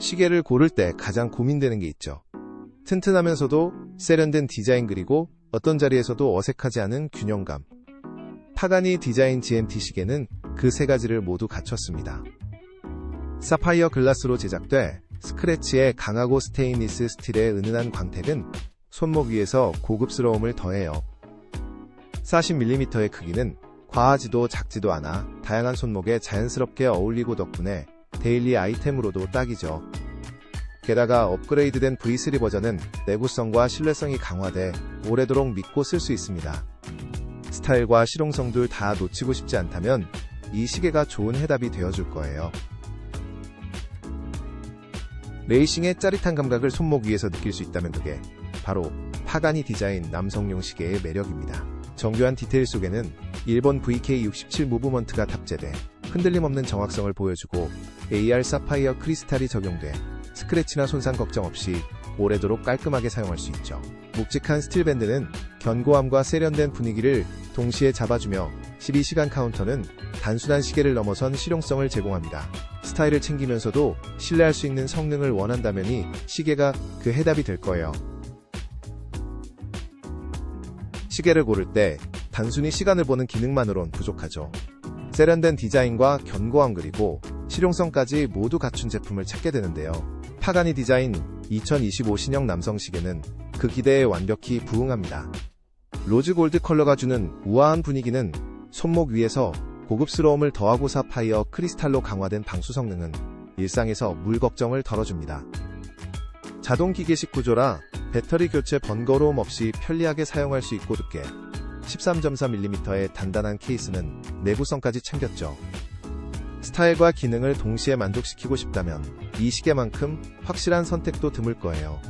시계를 고를 때 가장 고민되는 게 있죠. 튼튼하면서도 세련된 디자인 그리고 어떤 자리에서도 어색하지 않은 균형감. 파가니 디자인 GMT 시계는 그 세 가지를 모두 갖췄습니다. 사파이어 글라스로 제작돼 스크래치의 강하고 스테인리스 스틸의 은은한 광택은 손목 위에서 고급스러움을 더해요. 40mm의 크기는 과하지도 작지도 않아 다양한 손목에 자연스럽게 어울리고 덕분에 데일리 아이템으로도 딱이죠. 게다가 업그레이드된 V3 버전은 내구성과 신뢰성이 강화돼 오래도록 믿고 쓸 수 있습니다. 스타일과 실용성 둘 다 놓치고 싶지 않다면 이 시계가 좋은 해답이 되어줄 거예요. 레이싱의 짜릿한 감각을 손목 위에서 느낄 수 있다면 그게 바로 파가니 디자인 남성용 시계의 매력입니다. 정교한 디테일 속에는 일본 VK67 무브먼트가 탑재돼 흔들림 없는 정확성을 보여주고 AR 사파이어 크리스탈이 적용돼 스크래치나 손상 걱정 없이 오래도록 깔끔하게 사용할 수 있죠. 묵직한 스틸밴드는 견고함과 세련된 분위기를 동시에 잡아주며 12시간 카운터는 단순한 시계를 넘어선 실용성을 제공합니다. 스타일을 챙기면서도 신뢰할 수 있는 성능을 원한다면 이 시계가 그 해답이 될 거예요. 시계를 고를 때 단순히 시간을 보는 기능만으론 부족하죠. 세련된 디자인과 견고함 그리고 실용성까지 모두 갖춘 제품을 찾게 되는데요. 파가니 디자인 2025 신형 남성 시계는 그 기대에 완벽히 부응합니다. 로즈 골드 컬러가 주는 우아한 분위기는 손목 위에서 고급스러움을 더하고 사파이어 크리스탈로 강화된 방수 성능은 일상에서 물 걱정을 덜어줍니다. 자동 기계식 구조라 배터리 교체 번거로움 없이 편리하게 사용할 수 있고 두께 13.4mm의 단단한 케이스는 내구성까지 챙겼죠. 스타일과 기능을 동시에 만족시키고 싶다면 이 시계만큼 확실한 선택도 드물 거예요.